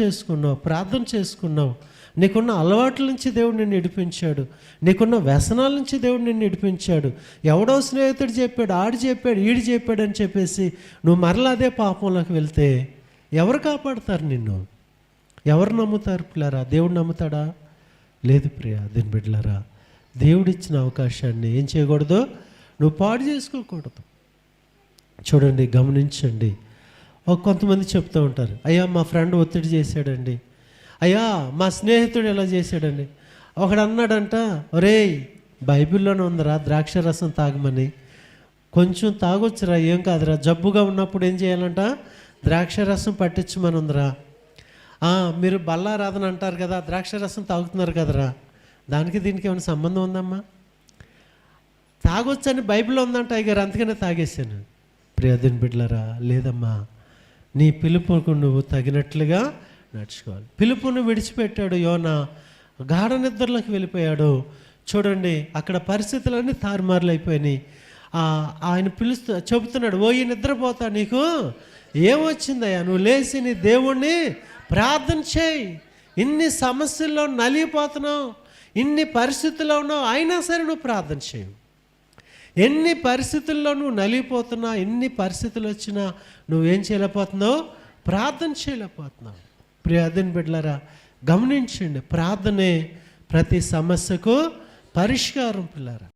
చేసుకున్నావు ప్రార్థన చేసుకున్నావు. నీకున్న అలవాట్ల నుంచి దేవుడు నిన్ను నడిపించాడు. నీకున్న వ్యసనాల నుంచి దేవుడు నిన్ను నడిపించాడు. ఎవడో స్నేహితుడు చెప్పాడు ఆడు చెప్పాడు ఈడు చెప్పాడు అని చెప్పేసి నువ్వు మరలా అదే పాపంలోకి వెళ్తే ఎవరు కాపాడతారు నిన్ను? ఎవరు నమ్ముతారు పిల్లరా? దేవుడు నమ్ముతాడా? లేదు ప్రియా దీని బిడ్డలారా దేవుడిచ్చిన అవకాశాన్ని ఏం చేయకూడదు? నువ్వు పాడు చేసుకోకూడదు. చూడండి గమనించండి. కొంతమంది చెప్తూ ఉంటారు అయ్యా మా ఫ్రెండ్ ఒత్తిడి చేశాడండి. అయ్యా మా స్నేహితుడు ఎలా చేశాడండి. ఒకడు అన్నాడంట ఒరేయ్ బైబిల్లోనే ఉందిరా ద్రాక్ష రసం తాగమని. కొంచెం తాగొచ్చురా ఏం కాదురా జబ్బుగా ఉన్నప్పుడు ఏం చేయాలంట? ద్రాక్ష రసం పట్టించమని ఉందిరా. మీరు బల్లారాధన అంటారు కదా ద్రాక్ష రసం తాగుతున్నారు కదరా. దానికి దీనికి ఏమైనా సంబంధం ఉందమ్మా? తాగొచ్చని బైబిల్లో ఉందంట అయ్యారు అందుకనే తాగేశాను. ప్రియదిన్ బిడ్లరా లేదమ్మా. నీ పిలుపుకు నువ్వు తగినట్లుగా నడుచుకోవాలి. పిలుపును విడిచిపెట్టాడు యోన. గాఢ నిద్రలోకి వెళ్ళిపోయాడు. చూడండి అక్కడ పరిస్థితులన్నీ తారుమారులు అయిపోయినాయి ఆయన పిలుస్తూ చెబుతున్నాడు ఓ ఈ నిద్రపోతా నీకు? ఏమొచ్చిందయ్యా? నువ్వు లేచి నీ దేవుణ్ణి ప్రార్థన చేయి. ఇన్ని సమస్యల్లో నలిగిపోతున్నావు ఇన్ని పరిస్థితుల్లో ఉన్నావు అయినా సరే నువ్వు ప్రార్థన చేయవు ఎన్ని పరిస్థితుల్లో నువ్వు నలిగిపోతున్నా ఎన్ని పరిస్థితులు వచ్చినా నువ్వేం చేయలేకపోతున్నావు? ప్రార్థన చేయలేకపోతున్నావు. ప్రియాదిని బిడ్డలారా గమనించండి ప్రార్థనే ప్రతి సమస్యకు పరిష్కారం పిల్లరా.